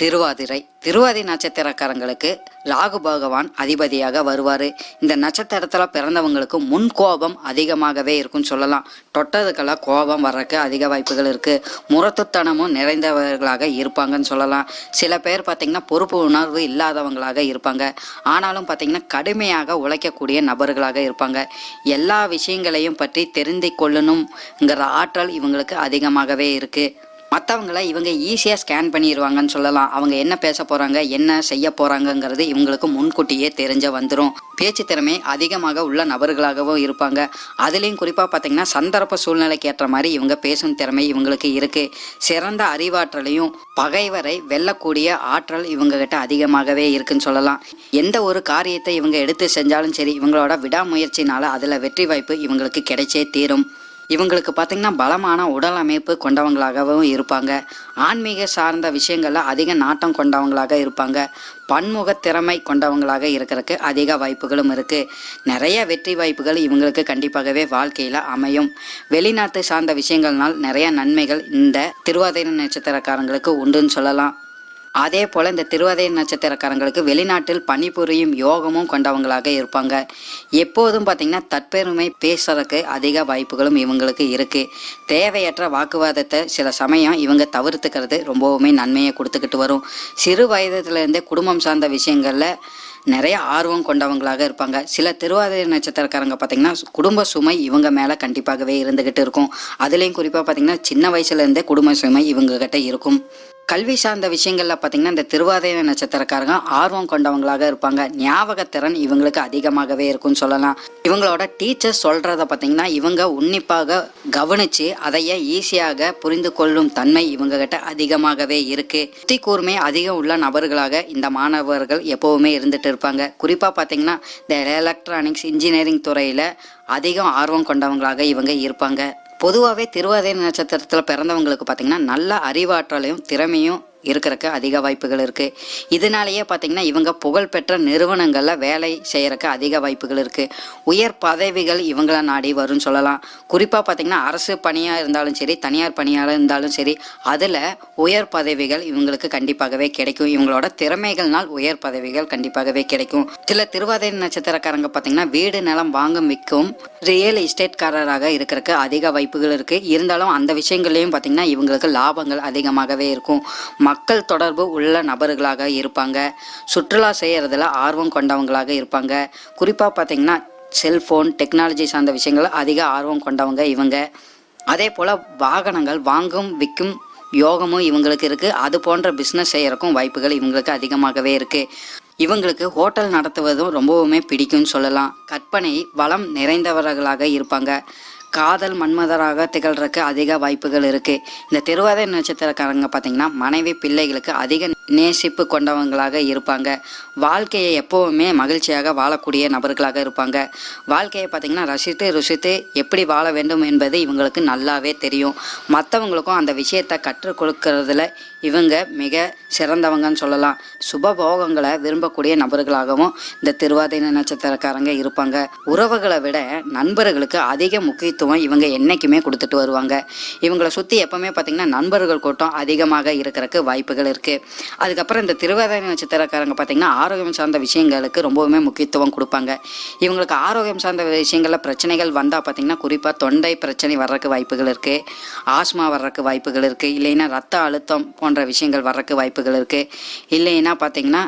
திருவாதிரை. திருவாதி நட்சத்திரக்காரங்களுக்கு ராகு பகவான் அதிபதியாக வருவார். இந்த நட்சத்திரத்தில் பிறந்தவங்களுக்கு முன் கோபம் அதிகமாகவே இருக்கும்னு சொல்லலாம். தொட்டதுக்கெல்லாம் கோபம் வர்றதுக்கு அதிக வாய்ப்புகள் இருக்குது முரத்துத்தனமும் நிறைந்தவர்களாக இருப்பாங்கன்னு சொல்லலாம். சில பேர் பார்த்திங்கன்னா பொறுப்பு உணர்வு இல்லாதவங்களாக இருப்பாங்க. ஆனாலும் பார்த்திங்கன்னா கடுமையாக உழைக்கக்கூடிய நபர்களாக இருப்பாங்க. எல்லா விஷயங்களையும் பற்றி தெரிந்து கொள்ளணுங்கிற ஆற்றல் இவங்களுக்கு அதிகமாகவே இருக்குது மற்றவங்கள இவங்க ஈஸியாக ஸ்கேன் பண்ணிடுவாங்கன்னு சொல்லலாம். அவங்க என்ன பேச போகிறாங்க என்ன செய்ய போகிறாங்கங்கிறது இவங்களுக்கு முன்கூட்டியே தெரிஞ்ச வந்துடும் பேச்சு திறமை அதிகமாக உள்ள நபர்களாகவும் இருப்பாங்க. அதுலேயும் குறிப்பாக பார்த்தீங்கன்னா சந்தர்ப்ப சூழ்நிலைக்கு ஏற்ற மாதிரி இவங்க பேசும் திறமை இவங்களுக்கு இருக்குது சிறந்த அறிவாற்றலையும் பகைவரை வெல்லக்கூடிய ஆற்றல் இவங்ககிட்ட அதிகமாகவே இருக்குன்னு சொல்லலாம். எந்த ஒரு காரியத்தை இவங்க எடுத்து செஞ்சாலும் சரி இவங்களோட விடாமுயற்சினால அதில் வெற்றி வாய்ப்பு இவங்களுக்கு கிடைச்சே தீரும். இவங்களுக்கு பார்த்திங்கன்னா பலமான உடல் அமைப்பு கொண்டவங்களாகவும் இருப்பாங்க. ஆன்மீக சார்ந்த விஷயங்களில் அதிக நாட்டம் கொண்டவங்களாக இருப்பாங்க. பன்முக திறமை கொண்டவங்களாக இருக்கிறதுக்கு அதிக வாய்ப்புகளும் இருக்குது நிறைய வெற்றி வாய்ப்புகள் இவங்களுக்கு கண்டிப்பாகவே வாழ்க்கையில் அமையும். வெளிநாட்டு சார்ந்த விஷயங்கள்னால் நிறைய நன்மைகள் இந்த திருவாதிரை நட்சத்திரக்காரங்களுக்கு உண்டுன்னு சொல்லலாம். அதே போல் இந்த திருவதை நட்சத்திரக்காரங்களுக்கு வெளிநாட்டில் பணிபுரியும் யோகமும் கொண்டவங்களாக இருப்பாங்க. எப்போதும் பார்த்திங்கன்னா தற்பெருமை பேசுறதுக்கு அதிக வாய்ப்புகளும் இவங்களுக்கு இருக்குது தேவையற்ற வாக்குவாதத்தை சில சமயம் இவங்க தவிர்த்துக்கிறது ரொம்பவுமே நன்மையை கொடுத்துக்கிட்டு வரும். சிறு வயதுலேருந்தே குடும்பம் சார்ந்த விஷயங்களில் நிறைய ஆர்வம் கொண்டவங்களாக இருப்பாங்க. சில திருவாதிரை நட்சத்திரக்காரங்க பார்த்திங்கன்னா குடும்ப சுமை இவங்க மேலே கண்டிப்பாகவே இருந்துக்கிட்டு இருக்கும். அதுலேயும் குறிப்பாக பார்த்திங்கன்னா சின்ன வயசுலேருந்தே குடும்ப சுமை இவங்க கிட்ட இருக்கும். கல்வி சார்ந்த விஷயங்களில் பார்த்தீங்கன்னா இந்த திருவாதிரை நட்சத்திரக்காரங்க ஆர்வம் கொண்டவங்களாக இருப்பாங்க. ஞாபகத்திறன் இவங்களுக்கு அதிகமாகவே இருக்கும்னு சொல்லலாம். இவங்களோட டீச்சர் சொல்கிறத பார்த்தீங்கன்னா இவங்க உன்னிப்பாக கவனித்து அதையே ஈஸியாக புரிந்து கொள்ளும் தன்மை இவங்க கிட்ட அதிகமாகவே இருக்குது புத்தி கூர்மை அதிகம் உள்ள நபர்களாக இந்த மாணவர்கள் எப்போவுமே இருந்துட்டு இருப்பாங்க. குறிப்பாக பார்த்தீங்கன்னா இந்த எலக்ட்ரானிக்ஸ் இன்ஜினியரிங் துறையில் அதிகம் ஆர்வம் கொண்டவங்களாக இவங்க இருப்பாங்க. பொதுவாகவே திருவாதிரை நட்சத்திரத்தில் பிறந்தவங்களுக்கு பார்த்திங்கன்னா நல்ல அறிவாற்றலையும் திறமையும் இருக்கிறக்கு அதிக வாய்ப்புகள் இருக்குது இதனாலேயே பார்த்திங்கன்னா இவங்க புகழ்பெற்ற நிறுவனங்களில் வேலை செய்கிறக்கு அதிக வாய்ப்புகள் இருக்குது உயர் பதவிகள் இவங்கள நாடி வரும்னு சொல்லலாம். குறிப்பாக பார்த்திங்கன்னா அரசு பணியாக இருந்தாலும் சரி தனியார் பணியாக இருந்தாலும் சரி அதில் உயர் பதவிகள் இவங்களுக்கு கண்டிப்பாகவே கிடைக்கும். இவங்களோட திறமைகள்னால் உயர் பதவிகள் கண்டிப்பாகவே கிடைக்கும். சில திருவாதிரை நட்சத்திரக்காரங்க பார்த்திங்கன்னா வீடு நிலம் வாங்கும் விற்கும் ரியல் எஸ்டேட்காரராக இருக்கிறக்கு அதிக வாய்ப்புகள் இருக்குது இருந்தாலும் அந்த விஷயங்கள்லையும் பார்த்திங்கன்னா இவங்களுக்கு லாபங்கள் அதிகமாகவே இருக்கும். மக்கள் தொடர்பு உள்ள நபர்களாக இருப்பாங்க. சுற்றுலா செய்கிறதுல ஆர்வம் கொண்டவங்களாக இருப்பாங்க. குறிப்பாக பார்த்திங்கன்னா செல்ஃபோன் டெக்னாலஜி சார்ந்த விஷயங்கள் அதிக ஆர்வம் கொண்டவங்க இவங்க. அதே போல் வாகனங்கள் வாங்கும் விற்கும் யோகமும் இவங்களுக்கு இருக்குது அது போன்ற பிஸ்னஸ் செய்கிறக்கும் வாய்ப்புகள் இவங்களுக்கு அதிகமாகவே இருக்குது இவங்களுக்கு ஹோட்டல் நடத்துவதும் ரொம்பவுமே பிடிக்கும்னு சொல்லலாம். கற்பனை வளம் நிறைந்தவர்களாக இருப்பாங்க. காதல் மன்மதராக திகழ்றதுக்கு அதிக வாய்ப்புகள் இருக்குது இந்த திருவாதிரை நட்சத்திரக்காரங்க பார்த்திங்கன்னா மனைவி பிள்ளைகளுக்கு அதிக நேசிப்பு கொண்டவங்களாக இருப்பாங்க. வாழ்க்கையை எப்போவுமே மகிழ்ச்சியாக வாழக்கூடிய நபர்களாக இருப்பாங்க. வாழ்க்கையை பார்த்திங்கன்னா ரசித்து ருசித்து எப்படி வாழ வேண்டும் என்பது இவங்களுக்கு நல்லாவே தெரியும். மற்றவங்களுக்கும் அந்த விஷயத்தை கற்றுக் கொடுக்கறதுல இவங்க மிக சிறந்தவங்கன்னு சொல்லலாம். சுபபோகங்களை விரும்பக்கூடிய நபர்களாகவும் இந்த திருவாதிரை நட்சத்திரக்காரங்க இருப்பாங்க. உறவுகளை விட நண்பர்களுக்கு அதிக முக்கியத்துவம் இவங்க என்றைக்குமே கொடுத்துட்டு வருவாங்க. இவங்களை சுற்றி எப்போவுமே பார்த்திங்கன்னா நண்பர்கள் கூட்டம் அதிகமாக இருக்கிறதுக்கு வாய்ப்புகள் இருக்குது அதுக்கப்புறம் இந்த திருவாதிரை நட்சத்திரக்காரங்க பார்த்திங்கன்னா ஆரோக்கியம் சார்ந்த விஷயங்களுக்கு ரொம்பவுமே முக்கியத்துவம் கொடுப்பாங்க. இவங்களுக்கு ஆரோக்கியம் சார்ந்த விஷயங்களில் பிரச்சனைகள் வந்தால் பார்த்திங்கன்னா குறிப்பாக தொண்டை பிரச்சனை வர்றதுக்கு வாய்ப்புகள் இருக்குது ஆஸ்மா வர்றதுக்கு வாய்ப்புகள் இருக்குது இல்லைன்னா ரத்த அழுத்தம் போன்ற விஷயங்கள் வர்றதுக்கு வாய்ப்புகள் இருக்குது இல்லைன்னா பார்த்திங்கன்னா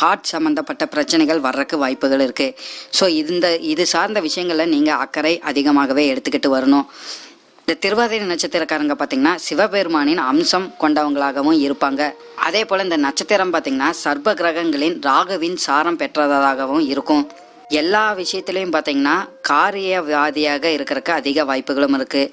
ஹார்ட் சம்மந்தப்பட்ட பிரச்சனைகள் வர்றதுக்கு வாய்ப்புகள் இருக்குது ஸோ இந்த இது சார்ந்த விஷயங்களில் நீங்கள் அக்கறை அதிகமாகவே எடுத்துக்கிட்டு வரணும். இந்த திருவாதிரை நட்சத்திரக்காரங்க பார்த்தீங்கன்னா சிவபெருமானின் அம்சம் கொண்டவங்களாகவும் இருப்பாங்க. அதே போல் இந்த நட்சத்திரம் பார்த்தீங்கன்னா சர்ப கிரகங்களின் ராகுவின் சாரம் பெற்றதாகவும் இருக்கும். எல்லா விஷயத்துலையும் பார்த்தீங்கன்னா காரியவாதியாக இருக்கிறக்கு அதிக வாய்ப்புகளும் இருக்குது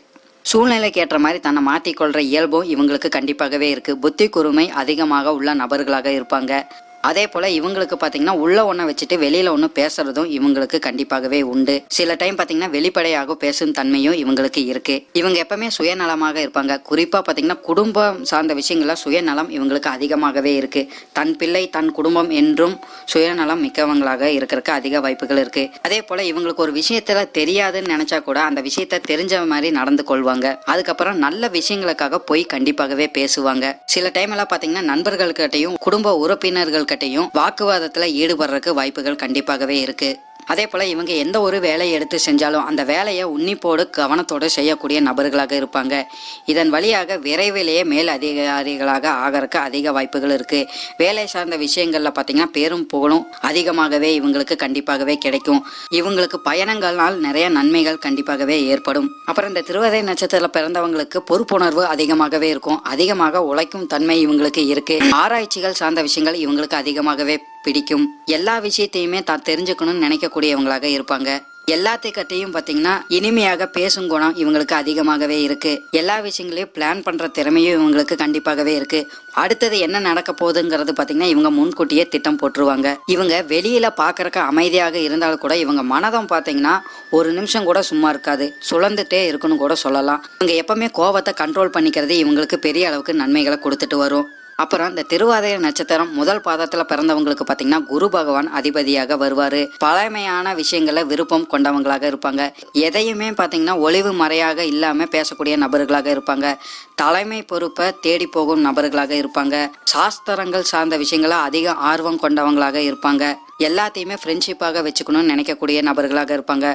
சூழ்நிலைக்கு ஏற்ற மாதிரி தன்னை மாற்றிக்கொள்கிற இயல்பும் இவங்களுக்கு கண்டிப்பாகவே இருக்குது புத்தி குறுமை அதிகமாக உள்ள நபர்களாக இருப்பாங்க. அதே போல் இவங்களுக்கு பார்த்தீங்கன்னா உள்ள ஒன்றை வச்சுட்டு வெளியில் ஒன்று பேசுறதும் இவங்களுக்கு கண்டிப்பாகவே உண்டு. சில டைம் பார்த்தீங்கன்னா வெளிப்படையாக பேசும் தன்மையும் இவங்களுக்கு இருக்கு. இவங்க எப்பவுமே சுயநலமாக இருப்பாங்க. குறிப்பாக பார்த்தீங்கன்னா குடும்பம் சார்ந்த விஷயங்கள சுயநலம் இவங்களுக்கு அதிகமாகவே இருக்கு. தன் பிள்ளை தன் குடும்பம் என்றும் சுயநலம் மிக்கவங்களாக இருக்கிறதுக்கு அதிக வாய்ப்புகள் இருக்கு. அதே போல் இவங்களுக்கு ஒரு விஷயத்தில் தெரியாதுன்னு நினைச்சா கூட அந்த விஷயத்த தெரிஞ்ச மாதிரி நடந்து கொள்வாங்க. அதுக்கப்புறம் நல்ல விஷயங்களுக்காக போய் கண்டிப்பாகவே பேசுவாங்க. சில டைம் எல்லாம் பார்த்தீங்கன்னா நண்பர்கள்கிட்டையும் குடும்ப உறுப்பினர்கள் உறுப்பினர்கள்கிட்டையும் வாக்குவாதத்துல ஈடுபடுறதுக்கு வாய்ப்புகள் கண்டிப்பாகவே இருக்கு. அதே போல இவங்க எந்த ஒரு வேலையை எடுத்து செஞ்சாலும் அந்த வேலையை உன்னிப்போடு கவனத்தோடு செய்யக்கூடிய நபர்களாக இருப்பாங்க. இதன் வழியாக விரைவிலேயே மேல் அதிகாரிகளாக ஆகறதுக்கு அதிக வாய்ப்புகள் இருக்கு. வேலை சார்ந்த விஷயங்கள்ல பார்த்தீங்கன்னா பேரும் புகழும் அதிகமாகவே இவங்களுக்கு கண்டிப்பாகவே கிடைக்கும். இவங்களுக்கு பயணங்களால் நிறைய நன்மைகள் கண்டிப்பாகவே ஏற்படும். அப்புறம் இந்த திருவதை நட்சத்திரத்தில் பிறந்தவங்களுக்கு பொறுப்புணர்வு அதிகமாகவே இருக்கும். அதிகமாக உழைக்கும் தன்மை இவங்களுக்கு இருக்கு. ஆராய்ச்சிகள் சார்ந்த விஷயங்கள் இவங்களுக்கு அதிகமாகவே பிடிக்கும். எல்லா விஷயத்தையுமே தான் தெரிஞ்சுக்கணும்னு நினைக்கக்கூடியவங்களாக இருப்பாங்க. எல்லாத்துக்கிட்டையும் பார்த்தீங்கன்னா இனிமையாக பேசும் குணம் இவங்களுக்கு அதிகமாகவே இருக்கு. எல்லா விஷயங்களையும் பிளான் பண்ற திறமையும் இவங்களுக்கு கண்டிப்பாகவே இருக்கு. அடுத்தது என்ன நடக்க போகுதுங்கிறது பார்த்தீங்கன்னா இவங்க முன்கூட்டியே திட்டம் போட்டுருவாங்க. இவங்க வெளியில பார்க்கறக்கு அமைதியாக இருந்தாலும் கூட இவங்க மனதம் பார்த்தீங்கன்னா ஒரு நிமிஷம் கூட சும்மா இருக்காது. சுழந்துட்டே இருக்குன்னு கூட சொல்லலாம். இவங்க எப்பவுமே கோபத்தை கண்ட்ரோல் பண்ணிக்கிறது இவங்களுக்கு பெரிய அளவுக்கு நன்மைகளை கொடுத்துட்டு வரும். அப்புறம் இந்த திருவாதிரை நட்சத்திரம் முதல் பாதத்துல பிறந்தவங்களுக்கு பாத்தீங்கன்னா குரு பகவான் அதிபதியாக வருவாரு. பழமையான விஷயங்களை விருப்பம் கொண்டவங்களாக இருப்பாங்க. எதையுமே பாத்தீங்கன்னா ஒளிவு மறையாக இல்லாம பேசக்கூடிய நபர்களாக இருப்பாங்க. தலைமை பொறுப்பை தேடி போகும் நபர்களாக இருப்பாங்க. சாஸ்திரங்கள் சார்ந்த விஷயங்களை அதிக ஆர்வம் கொண்டவங்களாக இருப்பாங்க. எல்லாத்தையுமே ஃப்ரெண்ட்ஷிப்பாக வச்சுக்கணும்னு நினைக்கக்கூடிய நபர்களாக இருப்பாங்க.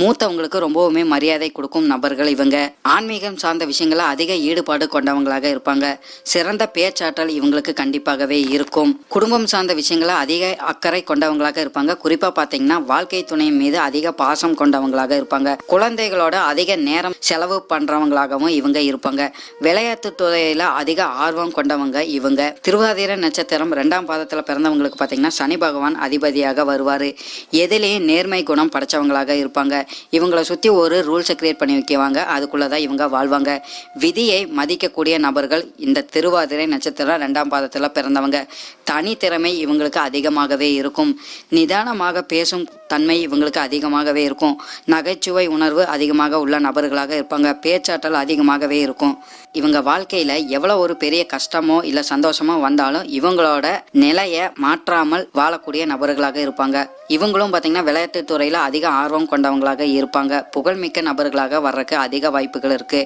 மூத்தவங்களுக்கு ரொம்பவுமே மரியாதை கொடுக்கும் நபர்கள் இவங்க. ஆன்மீகம் சார்ந்த விஷயங்களை அதிக ஈடுபாடு கொண்டவங்களாக இருப்பாங்க. சிறந்த பேச்சாற்றல் இவங்களுக்கு கண்டிப்பாகவே இருக்கும். குடும்பம் சார்ந்த விஷயங்கள அதிக அக்கறை கொண்டவங்களாக இருப்பாங்க. குறிப்பா பாத்தீங்கன்னா வாழ்க்கை துணை மீது அதிக பாசம் கொண்டவங்களாக இருப்பாங்க. குழந்தைகளோட அதிக நேரம் செலவு பண்றவங்களாகவும் இவங்க இருப்பாங்க. விளையாட்டு துறையில அதிக ஆர்வம் கொண்டவங்க இவங்க. திருவாதிரை நட்சத்திரம் ரெண்டாம் பாதத்துல பிறந்தவங்களுக்கு பாத்தீங்கன்னா சனி பகவான் அதிபதியாக வருவாரு. எதிலேயும் நேர்மை குணம் படைச்சவங்களாக இருப்பாங்க. இவங்களை சுத்தி ஒரு ரூல்ஸை கிரியேட் பண்ணி வைக்குவாங்க. அதுக்குள்ளதான் இவங்க வாழ்வாங்க. விதியை மதிக்கக்கூடிய நபர்கள் இந்த திருவாதிரை நட்சத்திரம் ரெண்டாம் பாதத்தில் பிறந்தவங்க. தனித்திறமை இவங்களுக்கு அதிகமாகவே இருக்கும். நிதானமாக பேசும் தன்மை இவங்களுக்கு அதிகமாகவே இருக்கும். நகைச்சுவை உணர்வு அதிகமாக உள்ள நபர்களாக இருப்பாங்க. பேச்சாற்றல் அதிகமாகவே இருக்கும். இவங்க வாழ்க்கையில எவ்வளவு ஒரு பெரிய கஷ்டமோ இல்ல சந்தோஷமோ வந்தாலும் இவங்களோட நிலையை மாற்றாமல் வாழக்கூடிய நபர்களாக இருப்பாங்க. இவங்களும் பார்த்தீங்கன்னா விளையாட்டு துறையில அதிக ஆர்வம் கொண்டவங்களாக இருப்பாங்க. புகழ்மிக்க நபர்களாக வர்றதுக்கு அதிக வாய்ப்புகள் இருக்கு.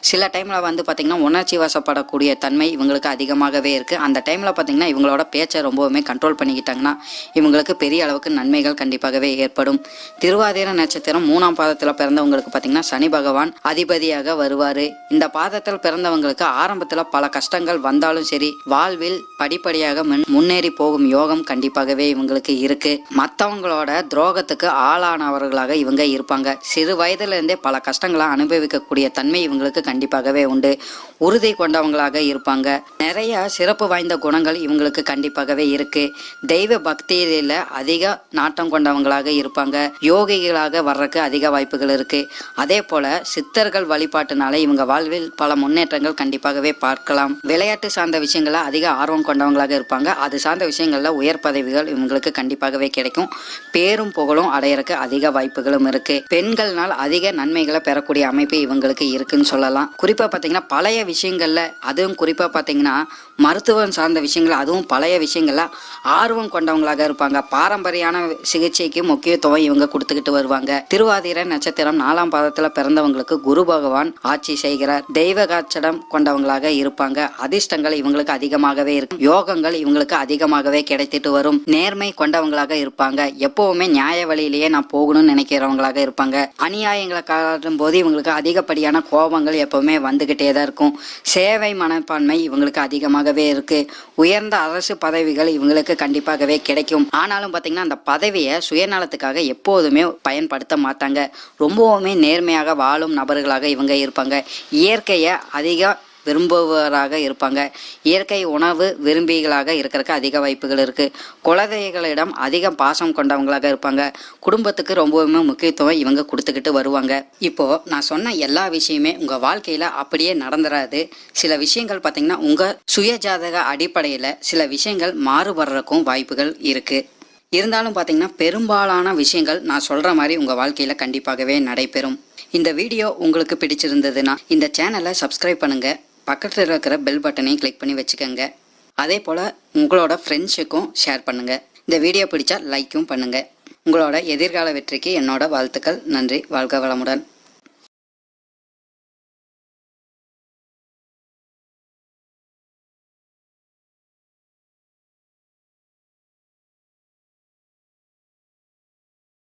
சில டைம்ல வந்து பார்த்திங்கன்னா உணர்ச்சி வசப்படக்கூடிய தன்மை இவங்களுக்கு அதிகமாகவே இருக்கு. அந்த டைம்ல பார்த்திங்கன்னா இவங்களோட பேச்சை ரொம்பவுமே கண்ட்ரோல் பண்ணிக்கிட்டாங்கன்னா இவங்களுக்கு பெரிய அளவுக்கு நன்மைகள் கண்டிப்பாகவே ஏற்படும். திருவாதிர நட்சத்திரம் மூணாம் பாதத்தில் பிறந்தவங்களுக்கு பார்த்தீங்கன்னா சனி பகவான் அதிபதியாக வருவார். இந்த பாதத்தில் பிறந்தவங்களுக்கு ஆரம்பத்தில் பல கஷ்டங்கள் வந்தாலும் சரி வாழ்வில் படிப்படியாக முன்னேறி போகும் யோகம் கண்டிப்பாகவே இவங்களுக்கு இருக்கு. மற்றவங்களோட துரோகத்துக்கு ஆளானவர்களாக இவங்க இருப்பாங்க. சிறு வயதுல இருந்தே பல கஷ்டங்களை அனுபவிக்கக்கூடிய தன்மை இவங்களுக்கு கண்டிப்பாகவே உண்டு. உறுதி கொண்டவங்களாக இருப்பாங்க. நிறைய சிறப்பு வாய்ந்த குணங்கள் இவங்களுக்கு கண்டிப்பாகவே இருக்கு. தெய்வ பக்தியில அதிக நாட்டம் கொண்டவங்களாக இருப்பாங்க. யோகிகளாக வர்றதுக்கு அதிக வாய்ப்புகள் இருக்கு. அதே போல சித்தர்கள் வழிபாட்டுனால இவங்க வாழ்வில் பல முன்னேற்றங்கள் கண்டிப்பாகவே பார்க்கலாம். விளையாட்டு சார்ந்த விஷயங்கள அதிக ஆர்வம் கொண்டவங்களாக இருப்பாங்க. அது சார்ந்த விஷயங்கள்ல உயர் பதவிகள் இவங்களுக்கு கண்டிப்பாகவே கிடைக்கும். பேரும் புகழும் அடையறக்கு அதிக வாய்ப்புகளும் இருக்கு. பெண்கள்னால் அதிக நன்மைகளை பெறக்கூடிய அமைப்பு இவங்களுக்கு இருக்குன்னு சொல்லலாம். குறிப்பா பாத்தீங்கன்னா பழைய விஷயங்கள்ல அதுவும் குறிப்பா பாத்தீங்கன்னா மருத்துவம் சார்ந்த விஷயங்கள் அதுவும் பழைய விஷயங்கள்ல ஆர்வம் கொண்டவங்களாக இருப்பாங்க. பாரம்பரியான சிகிச்சைக்கு முக்கியத்துவம் இவங்க கொடுத்துக்கிட்டு வருவாங்க. திருவாதிரை நட்சத்திரம் நாலாம் பாதத்துல பிறந்தவங்களுக்கு குரு பகவான் ஆட்சி செய்கிறார். தெய்வ காட்சடம் கொண்டவங்களாக இருப்பாங்க. அதிர்ஷ்டங்கள் இவங்களுக்கு அதிகமாகவே இருக்கும். யோகங்கள் இவங்களுக்கு அதிகமாகவே கிடைத்துட்டு வரும். நேர்மை கொண்டவங்களாக இருப்பாங்க. எப்பவுமே நியாய வழியிலேயே நான் போகணும்னு நினைக்கிறவங்களாக இருப்பாங்க. அநியாயங்களை காட்டும் போது இவங்களுக்கு அதிகப்படியான கோபங்கள் எப்பவுமே வந்துகிட்டே தான் இருக்கும். சேவை மனப்பான்மை இவங்களுக்கு அதிகமாகவே இருக்கு. உயர்ந்த அரசு பதவிகள் இவங்களுக்கு கண்டிப்பாகவே கிடைக்கும். ஆனாலும் பாத்தீங்கன்னா அந்த பதவியை சுயநலத்துக்காக எப்போதுமே பயன்படுத்த மாட்டாங்க. ரொம்பவுமே நேர்மையாக வாழும் நபர்களாக இவங்க இருப்பாங்க. இயற்கையை அதிக விரும்புவராக இருப்பாங்க. இயற்கை உணவு விரும்பிகளாக இருக்கிறதுக்கு அதிக வாய்ப்புகள் இருக்குது குழந்தைகளிடம் அதிக பாசம் கொண்டவங்களாக இருப்பாங்க. குடும்பத்துக்கு ரொம்பவுமே முக்கியத்துவம் இவங்க கொடுத்துக்கிட்டு வருவாங்க. இப்போது நான் சொன்ன எல்லா விஷயமே உங்கள் வாழ்க்கையில் அப்படியே நடந்துடாது சில விஷயங்கள் பார்த்தீங்கன்னா உங்கள் சுயஜாதக அடிப்படையில் சில விஷயங்கள் மாறுபடுறதுக்கும் வாய்ப்புகள் இருக்குது இருந்தாலும் பார்த்தீங்கன்னா பெரும்பாலான விஷயங்கள் நான் சொல்கிற மாதிரி உங்கள் வாழ்க்கையில் கண்டிப்பாகவே நடைபெறும். இந்த வீடியோ உங்களுக்கு பிடிச்சிருந்ததுன்னா இந்த சேனலை சப்ஸ்கிரைப் பண்ணுங்கள் பக்கத்தில் இருக்கிற பெல் பட்டனையும் கிளிக் பண்ணி வச்சுக்கோங்க. அதே போல் உங்களோட ஃப்ரெண்ட்ஸுக்கும் ஷேர் பண்ணுங்கள் இந்த வீடியோ பிடிச்சா லைக்கும் பண்ணுங்கள் உங்களோட எதிர்கால வெற்றிக்கு என்னோட வாழ்த்துக்கள். நன்றி. வாழ்க வளமுடன்.